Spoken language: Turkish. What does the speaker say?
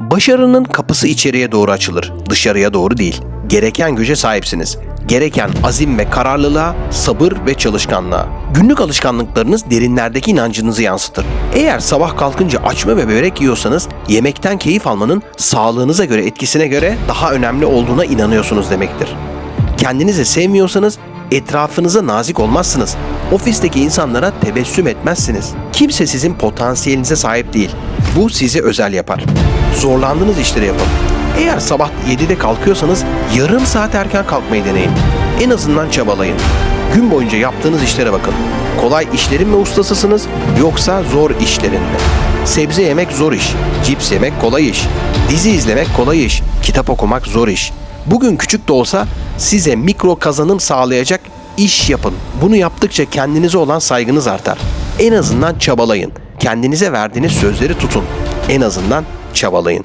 Başarının kapısı içeriye doğru açılır, dışarıya doğru değil. Gereken güce sahipsiniz. Gereken azim ve kararlılığa, sabır ve çalışkanlığa. Günlük alışkanlıklarınız derinlerdeki inancınızı yansıtır. Eğer sabah kalkınca açma ve börek yiyorsanız, yemekten keyif almanın sağlığınıza göre etkisine göre daha önemli olduğuna inanıyorsunuz demektir. Kendinizi sevmiyorsanız etrafınıza nazik olmazsınız. Ofisteki insanlara tebessüm etmezsiniz. Kimse sizin potansiyelinize sahip değil. Bu sizi özel yapar. Zorlandığınız işleri yapın. Eğer sabah 7'de kalkıyorsanız yarım saat erken kalkmayı deneyin. En azından çabalayın. Gün boyunca yaptığınız işlere bakın. Kolay işlerin mi ustasısınız yoksa zor işlerin mi? Sebze yemek zor iş, cips yemek kolay iş, dizi izlemek kolay iş, kitap okumak zor iş. Bugün küçük de olsa size mikro kazanım sağlayacak iş yapın. Bunu yaptıkça kendinize olan saygınız artar. En azından çabalayın. Kendinize verdiğiniz sözleri tutun. En azından çabalayın.